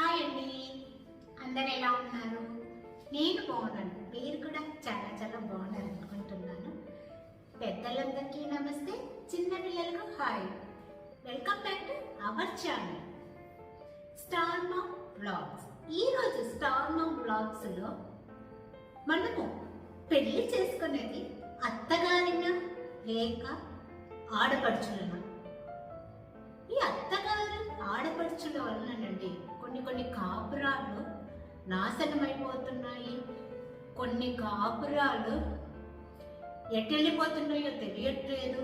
Hi అండి. అందరు ఎలా ఉన్నారు? నేను బాగున్నాను. మీరు కూడా చాలా చాలా బాగున్నారు అనుకుంటున్నాను. పెద్దలందరికీ నమస్తే. చిన్న పిల్లలకు hi. Welcome back to our channel star మా బ్లాగ్స్ ఈరోజు స్టార్ మా బ్లాగ్స్లో మనము పెళ్ళి చేసుకునేది అత్తగారిన లేక ఆడపడుచులను? ఈ అత్తగారు ఆడపడుచుల వలనండి కొన్ని కొన్ని కాపురాలు నాశనమైపోతున్నాయి. కొన్ని కాపురాలు ఎట్టెళ్ళిపోతున్నాయో తెలియట్లేదు.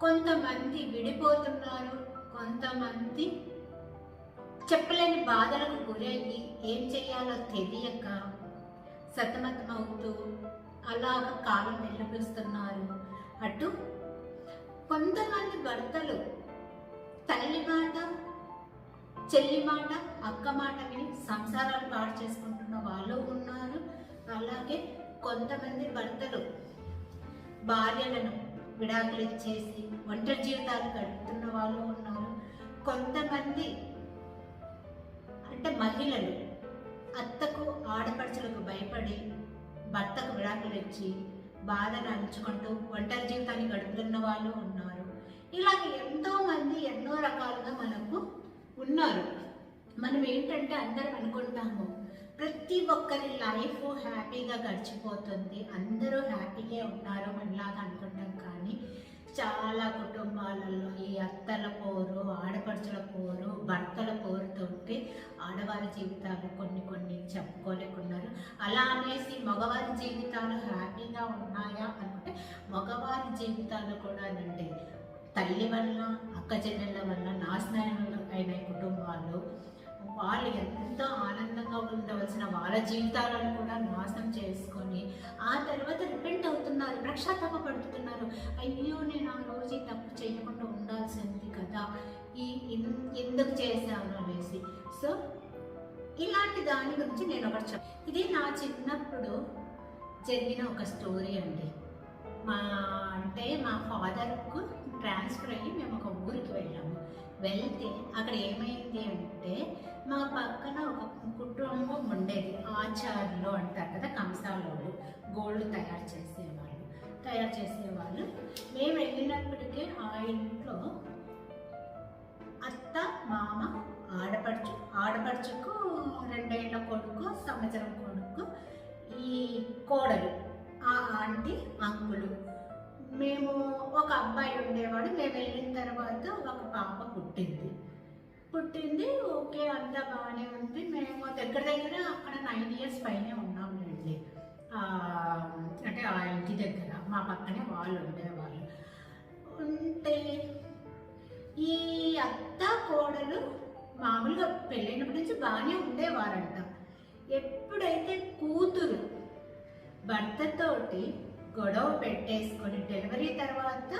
కొంతమంది విడిపోతున్నారు. కొంతమంది చెప్పలేని బాధలకు గురయ్యి ఏం చేయాలో తెలియక సతమతమవుతూ అలాగ కాలం నిలబిస్తున్నారు. అటు కొంతమంది భర్తలు తల్లి మాట చెల్లి మాట అక్క మాట విని సంసారాలు పాడు చేసుకుంటున్న వాళ్ళు ఉన్నారు. అలాగే కొంతమంది భర్తలు భార్యలను విడాకులు ఇచ్చేసి ఒంటరి జీవితాలు గడుపుతున్న వాళ్ళు ఉన్నారు. కొంతమంది అంటే మహిళలు అత్తకు ఆడపడుచులకు భయపడి భర్తకు విడాకులు ఇచ్చి బాధను అంచుకుంటూ ఒంటరి జీవితాన్ని గడుపుతున్న వాళ్ళు ఉన్నారు. ఇలాగ ఎంతో మంది ఎన్నో రకాలుగా మనకు ఉన్నారు. మనం ఏంటంటే అందరం అనుకుంటాము ప్రతి ఒక్కరి లైఫ్ హ్యాపీగా గడిచిపోతుంది అందరూ హ్యాపీగా ఉన్నారు మనలాగా అనుకుంటాం కానీ చాలా కుటుంబాలలో ఈ అత్తల పోరు ఆడపడుచుల పోరు భర్తల పోరుతోటి ఆడవారి జీవితాలు కొన్ని కొన్ని చెప్పుకోలేకున్నారు. అలా అనేసి మగవారి జీవితాలు హ్యాపీగా ఉన్నాయా అనుకుంటే మగవారి జీవితాలు కూడా అంటే తల్లి వల్ల అక్క చెల్లెళ్ళ వల్ల నాశనం అయిన కుటుంబాలు వాళ్ళు ఎంతో ఆనందంగా ఉండవలసిన వాళ్ళ జీవితాలను కూడా నాశనం చేసుకొని ఆ తర్వాత రిపెంట్ అవుతున్నారు ప్రక్షాతాప పడుతున్నారు అయ్యో నేను ఆ రోజు ఈ తప్పు చేయకుండా ఉండాల్సింది కదా. ఈ ఎందుకు చేశాను అనేసి. సో ఇలాంటి దాని గురించి నేను ఒకటి చెప్ ఇది నా చిన్నప్పుడు జరిగిన ఒక స్టోరీ అండి. మా అంటే మా ఫాదర్కు ట్రాన్స్ఫర్ అయ్యి మేము ఒక ఊరికి వెళ్ళాము. వెళ్తే అక్కడ ఏమైంది అంటే మా పక్కన ఒక కుటుంబం ఉండేది. ఆచార్యులు అంటారు కదా కంసాలోళ్ళు. గోల్డ్ తయారు చేసేవాళ్ళు. తయారు చేసేవాళ్ళు. మేము వెళ్ళినప్పటికే ఆ ఇంట్లో అత్త మామ ఆడపడుచు ఆడపడుచుకు రెండేళ్ళ కొడుకు సంవత్సరం కొడుకు ఈ కోడలు ఆ ఆంటీ అంకులు. మేము ఒక అబ్బాయి ఉండేవాడు మేము వెళ్ళిన తర్వాత ఒక పాప పుట్టింది. పుట్టింది ఓకే అంతా బాగానే ఉంది. మేము దగ్గర దగ్గర అక్కడ నైన్ ఇయర్స్ పైనే ఉన్నాంలేండి అంటే ఆ ఇంటి దగ్గర మా పక్కనే వాళ్ళు ఉండేవాళ్ళు. ఉంటే ఈ అత్త కోడలు మామూలుగా పెళ్ళైనప్పటి నుంచి బాగానే ఉండేవారంట. ఎప్పుడైతే కూతురు భర్తతోటి గొడవ పెట్టేసుకొని డెలివరీ తర్వాత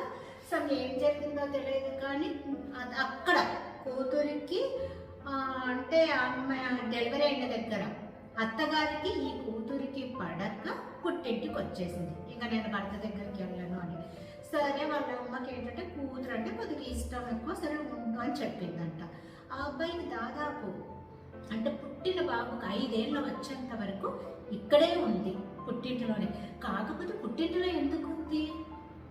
అసలు ఏం జరిగిందో తెలియదు కానీ అది అక్కడ కూతురికి ఆ, అంటే అమ్మాయి డెలివరీ అయిన దగ్గర అత్తగారికి ఈ కూతురికి పడక పుట్టింటికి వచ్చేసింది. ఇంకా నేను భర్త దగ్గరికి వెళ్ళను అని. సరే వాళ్ళ అమ్మకి ఏంటంటే కూతురు అంటే కొద్దిగా ఇష్టం ఎక్కువ సరే ఉండు అని చెప్పిందంట. ఆ అబ్బాయికి దాదాపు అంటే పుట్టిన బాబుకు ఐదేళ్ళు వచ్చేంత వరకు ఇక్కడే ఉంది పుట్టింటిలోనే. కాకపోతే పుట్టింటిలో ఎందుకు ఉంది?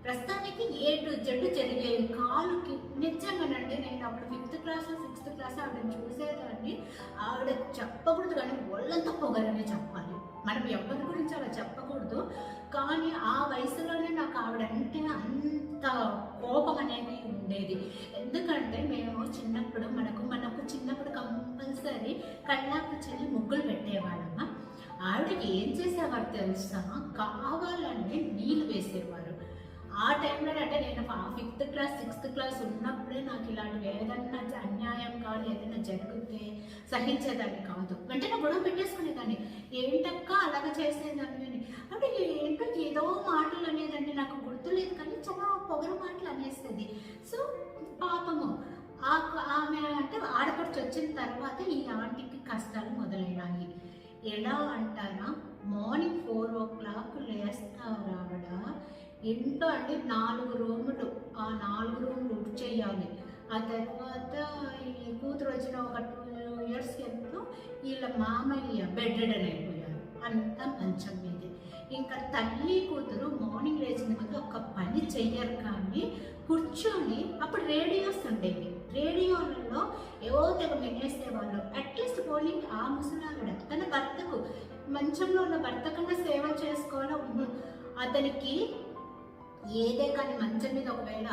ప్రస్తుతానికి ఏ టు జడ్డు జరిగేవి కాలుకి నిజంగానండి నేను అప్పుడు ఫిఫ్త్ క్లాస్ సిక్స్త్ క్లాస్ ఆవిడని చూసేదాన్ని. ఆవిడ చెప్పకూడదు కానీ ఒళ్ళంతా పొగరని చెప్పాలి. మనం ఎవరి గురించి అలా చెప్పకూడదు. కానీ ఆ వయసులోనే నాకు ఆవిడంటే అంత కోపం అనేది ఉండేది. ఎందుకంటే మేము చిన్నప్పుడు మనకు కంపల్సరీ చెల్లి ముగ్గులు పెట్టేవాళ్ళమ్మ. ఆవిడకి ఏం చేసేవారు తెలుసా? కావాలంటే నీళ్ళు వేసేవారు. ఆ టైంలో అంటే నేను ఫిఫ్త్ క్లాస్ సిక్స్త్ క్లాస్ ఉన్నప్పుడే నాకు ఇలాంటి ఏదన్నా అన్యాయం కానీ ఏదైనా జరిగితే సహించేదాన్ని కాదు. వెంటనే గొడవ పెట్టేసుకునేదాన్ని. ఏంటక్క అలాగ చేసేదాన్ని అని. అంటే ఏంటో ఏదో మాటలు అనేదండి నాకు గుర్తులేదు కానీ చాలా పొగరు మాటలు అనేస్తుంది. సో పాపము ఆమె అంటే ఆడపడుచు వచ్చిన తర్వాత ఈ ఆంటీకి కష్టాలు మొదలైనాయి ఎలా అంటారా మార్నింగ్ ఫోర్ ఓ క్లాక్ లేస్తారు ఆవిడ? ఇంట్లో అంటే నాలుగు రూములు. ఆ నాలుగు రూములు ఉడ్ చేయాలి. ఆ తర్వాత ఈ కూతురు వచ్చిన ఒక టూ ఇయర్స్ ఎంతో వీళ్ళ మామయ్య బెడ్ రిడన్ అయిపోయారు. అంతా మంచం మీదే. ఇంకా తల్లి కూతురు మార్నింగ్ లేచిన ముందు ఒక పని చెయ్యరు కానీ కూర్చొని అప్పుడు రేడియోస్ ఉండేవి. రేడియోలలో ఏవో తెగ వినేసేవాళ్ళు అట్లీస్ట్ పోలింగ్ ఆ ముసలావిడ తన భర్తకు మంచంలో ఉన్న భర్త కన్నా సేవ చేసుకోవాలో? అతనికి ఏదే కానీ మంచం మీద ఒకవేళ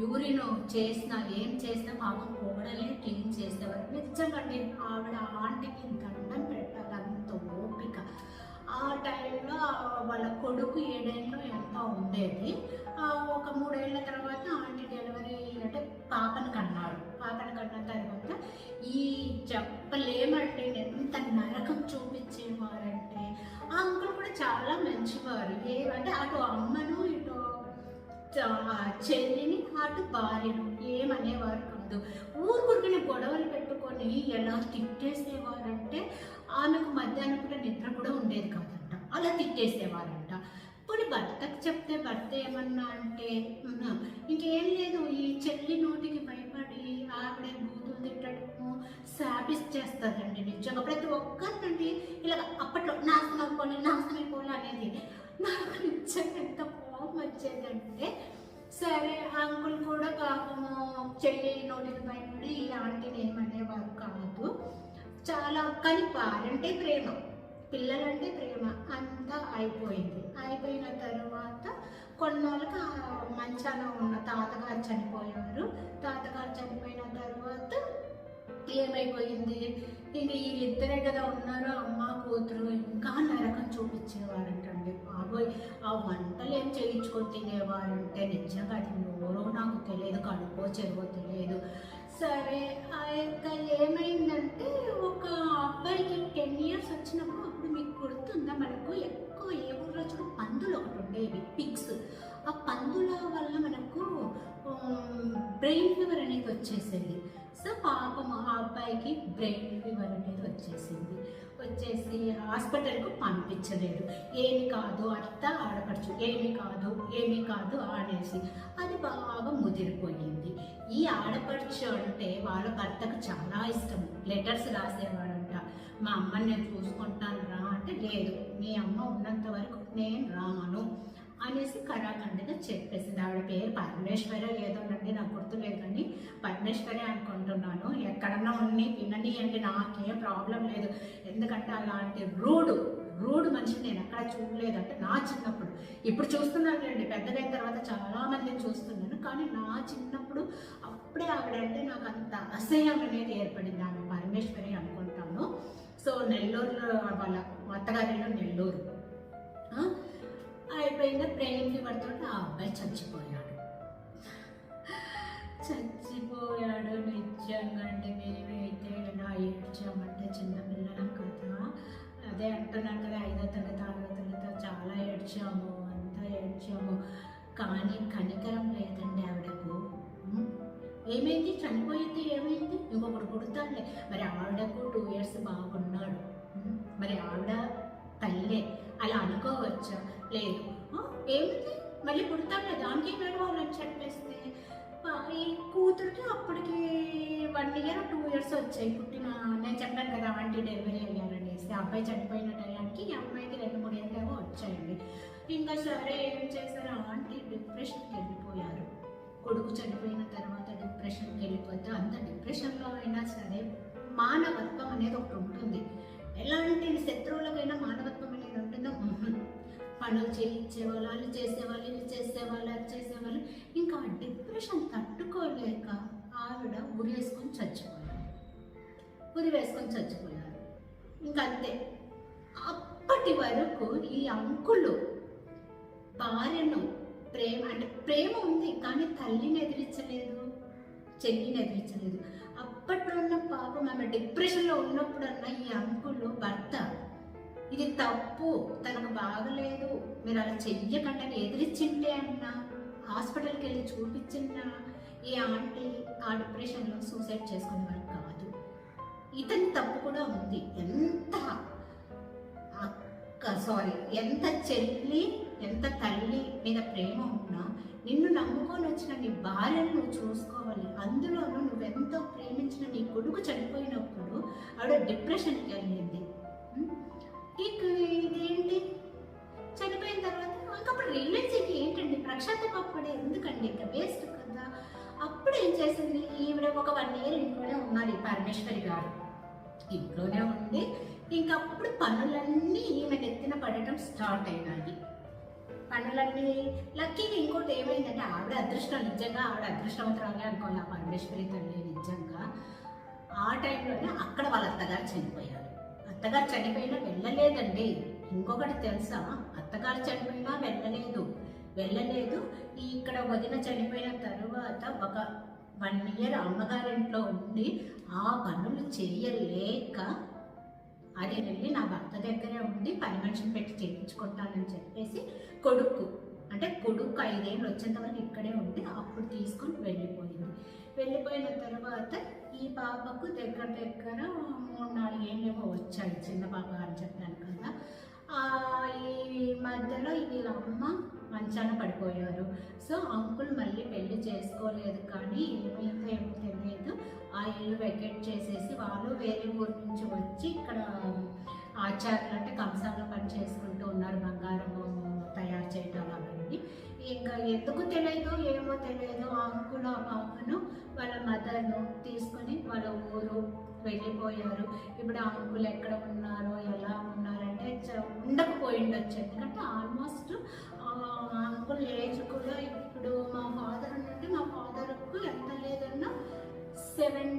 యూరిన్ చేసినా ఏం చేసినా పాపం కోడలే క్లీన్ చేసేవారు. నిజంగా నేను ఆవిడ ఆంటీకి దండం పెట్టాలి అంత ఓపిక. ఆ టైంలో వాళ్ళ కొడుకు ఏడేళ్ళు ఎంత ఉండేది. ఒక మూడేళ్ళ తర్వాత కన్న తర్వాత ఈ చెప్పలేమంటే ఎంత నరకం చూపించేవారంటే ఆ అంకుల్ కూడా చాలా మంచివారు. ఏమంటే అటు అమ్మను ఇటు చెల్లిని అటు భార్యను ఏమనేవారు కాదు. ఊరుకురికిన గొడవలు పెట్టుకొని ఎలా తిట్టేసేవారంటే ఆమెకు మధ్యాహ్నం కూడా నిద్ర కూడా ఉండేది కాదంట. అలా తిట్టేసేవారంట. ఇప్పుడు భర్తకు చెప్తే భర్త ఏమన్నా అంటే ఇంకేం లేదు ఈ చెల్లి నోటికి బయట ఆవిడ బూతులు తిట్టడము శాపిస్ చేస్తారండి నిజంగా. ప్రతి ఒక్కరినండి ఇలా అప్పట్లో నాశనం అయిపోయి నాశనం అయిపోయి అనేది నాకు నిజంగా ఎంత కోపం వచ్చేదంటే సరే అంకుల్ కూడా పాపము చెల్లి నోటికి భయపడి ఈ ఆంటీని ఏమనేవారు కాదు. చాలా కానీ వారంటే ప్రేమ పిల్లలంటే ప్రేమ అంతా అయిపోయింది. అయిపోయిన తర్వాత కొన్నాళ్ళకి ఆ మంచాన ఉన్న తాతగారు చనిపోయారు. తాతగారు చనిపోయిన తర్వాత ఏమైపోయింది? ఇంక వీళ్ళిద్దరే కదా ఉన్నారు. అమ్మ కూతురు ఇంకా నరకం చూపించేవారంటండి బాబోయ్ ఆ వంటలు ఏం చేయించుకొని తినేవారంటే నిజంగా అది నోరో నాకు తెలియదు కడుపో చెరువో తెలియదు. సరే ఆ యొక్క ఏమైందంటే ఒక అబ్బాయికి టెన్ ఇయర్స్ వచ్చినప్పుడు అప్పుడు మీకు గుర్తుందా? మనకు ఎక్కువ ఏ ఊర్లో పందులు ఒకటి ఉండేవి పిగ్స్. ఆ పందుల వల్ల మనకు బ్రెయిన్ ఫీవర్ అనేది వచ్చేసేది. సో పాపం ఆ అబ్బాయికి బ్రెయిన్ ఫీవర్ అనేది వచ్చేసింది. వచ్చేసి హాస్పిటల్కు పంపించలేదు. ఏమి కాదు అత్త ఆడపడుచు ఏమి కాదు ఏమి కాదు అనేసి అది బాగా ముదిరిపోయింది. ఈ ఆడపడుచు అంటే వాళ్ళ భర్తకు చాలా ఇష్టం. లెటర్స్ రాసేవాడంట. మా అమ్మని నేను చూసుకుంటాను రా అంటే లేదు. మీ అమ్మ ఉన్నంత వరకు నేను రాను అనేసి కరాఖండిగా చెప్పేసింది. ఆవిడ పేరు పరమేశ్వరి ఏదోనండి నాకు గుర్తులేదు కానీ పరమేశ్వరి అనుకుంటున్నాను. ఎక్కడన్నా ఉన్ని వినని అంటే నాకేం ప్రాబ్లం లేదు. ఎందుకంటే అలాంటి రూడు రూడ్ మనిషిని నేను ఎక్కడ చూడలేదు అంటే నా చిన్నప్పుడు. ఇప్పుడు చూస్తున్నాను అండి పెద్దదైన తర్వాత చాలామంది చూస్తున్నాను. కానీ నా చిన్నప్పుడు అప్పుడే ఆవిడంటే నాకు అంత అసహ్యం అనేది ఏర్పడింది. ఆమె పరమేశ్వరి అనుకుంటాను. సో నెల్లూరులో వాళ్ళ అత్తగారిలో నెల్లూరు. ఆ, అయిపోయింది బ్రెయిన్ ఆ అబ్బాయి చచ్చిపోయాడు. చచ్చిపోయాడు నిజంగా అంటే మేమైతే ఎలా ఏడ్చామంటే చిన్నపిల్లలం కదా. అదే అంటున్నాను కదా ఐదో తరగతి ఆరో తరగతి చాలా ఏడ్చాము అంతా ఏడ్చాము. కానీ కనికరం లేదండి ఆవిడకు. ఏమైంది? చనిపోయింది ఏమైంది? ఇంకొకటి పుడతాడులే. మరి ఆవిడకు టూ ఇయర్స్ బాగున్నాడు మరి ఆవిడ తల్లే. అలా అనుకోవచ్చు. లేదు. ఏమిటి? మళ్ళీ పుడతాడు దానికి నడవాలని చెప్పేస్తే ఆ, ఈ కూతురికి అప్పటికి వన్ ఇయర్ టూ ఇయర్స్ వచ్చాయి పుట్టిన నేను చెప్పాను కదా ఆంటీ డెలివరీ అయ్యారనేసి ఆ అబ్బాయి చనిపోయిన టయానికి ఈ అమ్మాయికి రెండు మూడు ఏళ్ళేమో వచ్చాయండి. ఇంకా సరే ఏం చేశారు? ఆంటీ డిప్రెషన్కి వెళ్ళిపోయారు. కొడుకు చనిపోయిన తర్వాత డిప్రెషన్కి వెళ్ళిపోతే అంత డిప్రెషన్లో అయినా సరే మానవత్వం అనేది ఒకటి ఉంటుంది. ఎలాంటి శత్రువులకైనా మానవత్వం అనేది ఉంటుందో. పనులు చేయించేవాళ్ళు వాళ్ళు చేసేవాళ్ళు ఇది చేసేవాళ్ళు అది చేసేవాళ్ళు. ఇంకా డిప్రెషన్ తట్టుకోలేక ఆవిడ ఉరి వేసుకొని చచ్చిపోయారు. ఉరి వేసుకొని చచ్చిపోయారు. ఇంకా అంతే. అప్పటి వరకు ఈ అంకులు భార్యను ప్రేమ అంటే ప్రేమ ఉంది కానీ తల్లిని ఎదిరించలేదు చెల్లిని ఎదిరించలేదు. అప్పట్లో ఉన్న పాపం ఆమె డిప్రెషన్లో ఉన్నప్పుడన్నా ఈ అంకులు భర్త ఇది తప్పు తనకు బాగలేదు. మీరు అలా చెయ్యకండి ఎదిరించింటే అన్నా హాస్పిటల్కి వెళ్ళి చూపించినా ఈ ఆంటీ ఆ డిప్రెషన్లో సూసైడ్ చేసుకునేవారు కాదు. ఇతని తప్పు కూడా ఉంది. ఎంత అక్క సారీ ఎంత చెల్లి ఎంత తల్లి మీద ప్రేమ ఉన్నా నిన్ను నమ్ముకొని వచ్చిన నీ భార్యను నువ్వు చూసుకోవాలి. అందులోనూ నువ్వెంతో ప్రేమించిన నీ కొడుకు చనిపోయినప్పుడు ఆవిడ డిప్రెషన్కి వెళ్ళింది ఇదేంటి చనిపోయిన తర్వాత ఇంకప్పుడు రిలేషన్కి ఏంటండి? ప్రక్షాతపడే ఎందుకండి? ఇంకా వేస్ట్ కదా. అప్పుడు ఏం చేసింది? ఈవిడ ఒక వన్ ఇయర్ ఇంట్లోనే ఉన్నారు ఈ పరమేశ్వరి గారు. ఇంట్లోనే ఉండి ఇంకప్పుడు పనులన్నీ ఈమె నెత్తిన పడటం స్టార్ట్ అయినాయి. పనులన్నీ లక్కీగా ఇంకోటి ఏమైందంటే ఆవిడ అదృష్టం నిజంగా ఆవిడ అదృష్టవంతురాలే అనుకోవాలి ఆ పరమేశ్వరి తల్లి నిజంగా. ఆ టైంలోనే అక్కడ వాళ్ళ అత్తగారు చనిపోయారు. అత్తగారు చనిపోయినా వెళ్ళలేదండి. ఇంకొకటి తెలుసా? అత్తగారు చనిపోయినా వెళ్ళలేదు. వెళ్ళలేదు. ఈ ఇక్కడ వదిన చనిపోయిన తరువాత ఒక వన్ ఇయర్ అమ్మగారింట్లో ఉండి ఆ పనులు చేయలేక అది వెళ్ళి నా భర్త దగ్గరే ఉండి పని మనిషిని పెట్టి చేయించుకుంటానని చెప్పేసి కొడుకు అంటే కొడుకు ఐదేళ్ళు వచ్చేంత వరకు ఇక్కడే ఉండి అప్పుడు తీసుకొని వెళ్ళిపోయింది. వెళ్ళిపోయిన తర్వాత ఈ పాపకు దగ్గర దగ్గర మూడు నాలుగు ఏళ్ళేమో వచ్చాయి చిన్న పాప అని చెప్పాను కదా. ఈ మధ్యలో వీళ్ళ అమ్మ మంచాన పడిపోయారు. సో అంకుల్ మళ్ళీ పెళ్ళి చేసుకోలేదు కానీ ఏమైందో ఏమో తెలియదు. ఆ ఇల్లు వెకెట్ చేసేసి వాళ్ళు వేరే ఊరు నుంచి వచ్చి ఇక్కడ ఆచార్యులు అంటే కంసాల్లో పని చేసుకుంటూ ఉన్నారు బంగారం తయారు చేయటం అవన్నీ. ఇంకా ఎందుకు తెలియదు ఏమో తెలియదు. ఆ అంకుల్ ఆ పాపను వాళ్ళ మదర్ను తీసుకొని వాళ్ళ ఊరు వెళ్ళిపోయారు. ఇప్పుడు ఆ అంకుల్ ఎక్కడ ఉన్నారో ఎలా ఉన్నారంటే ఉండకపోయి ఉండకపోయిండొచ్చు ఎందుకంటే ఆల్మోస్ట్ మా అంకుల్ ఏజ్ కూడా ఇప్పుడు మా ఫాదర్ నుండి మా ఫాదర్కు ఎంత లేదన్నా సెవెన్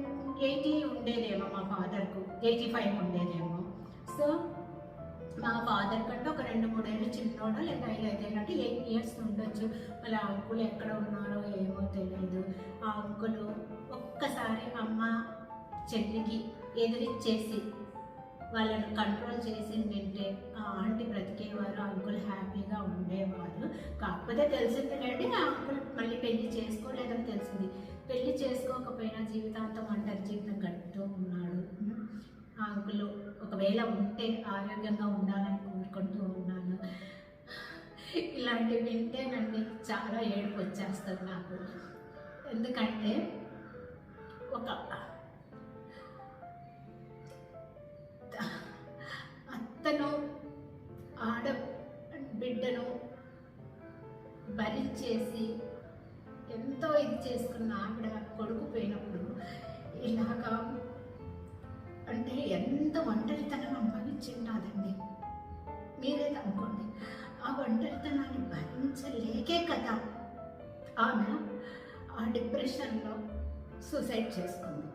ఎయిటీ ఉండేదేమో మా ఫాదర్కు ఎయిటీ ఫైవ్ ఉండేదేమో. సో మా ఫాదర్ కంటే ఒక రెండు మూడేళ్ళు చిన్నోడో లేదా ఐదు అంటే ఎయిట్ ఇయర్స్ ఉండొచ్చు. వాళ్ళ అంకుల్ ఎక్కడ ఉన్నారో ఏమో తెలియదు ఆ అంకుల్ ఒక్కసారి అమ్మ చెల్లికి ఎదిరిచ్చేసి వాళ్ళను కంట్రోల్ చేసి వింటే ఆ ఆంటీ బ్రతికేవారు అంకుల్ హ్యాపీగా ఉండేవారు. కాకపోతే తెలిసిందిలేండి ఆ అంకుల్ మళ్ళీ పెళ్ళి చేసుకోలేదని తెలిసింది. పెళ్ళి చేసుకోకపోయినా జీవితాంతం అంటారు జీవితం గడుపుతూ ఉన్నాడు. ఆ అంకుల్ ఒకవేళ ఉంటే ఆరోగ్యంగా ఉండాలని కోరుకుంటూ ఉన్నాను. ఇలాంటివి వింటేనండి చాలా ఏడుపు వచ్చేస్తుంది నాకు. ఎందుకంటే ఒక అత్తను ఆడ బిడ్డను భరించేసి ఎంతో ఇది చేసుకున్న ఆవిడ కొడుకు పోయినప్పుడు ఇలాగా అంటే ఎంత ఒంటరితనం అనుభవించింటాదండి మీరే అనుకోండి ఆ ఒంటరితనాన్ని భరించలేకే కదా. ఆమె ఆ డిప్రెషన్లో సూసైడ్ చేసుకుంది.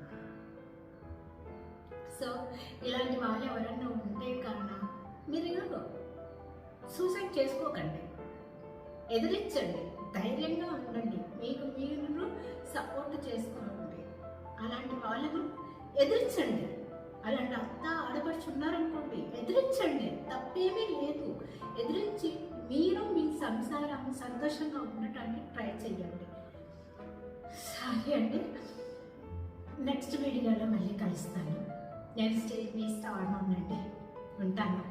సో ఇలాంటి వాళ్ళు ఎవరన్నా ఉంటే కన్నా మీరు సూసైడ్ చేసుకోకండి. ఎదిరించండి. ధైర్యంగా ఉండండి. మీకు మీరు సపోర్ట్ చేసుకోండి. అలాంటి వాళ్ళను ఎదిరించండి. అలాంటి అత్త ఆడపడుచు ఉన్నారనుకోండి ఎదిరించండి. తప్పేమీ లేదు. ఎదిరించి మీరు మీ సంసారం సంతోషంగా ఉండటానికి ట్రై చేయండి సరే అండి. నెక్స్ట్ వీడియోలో మళ్ళీ కలుస్తాను. నేను స్టే మీ స్టార్ ఉండండి ఉంటాను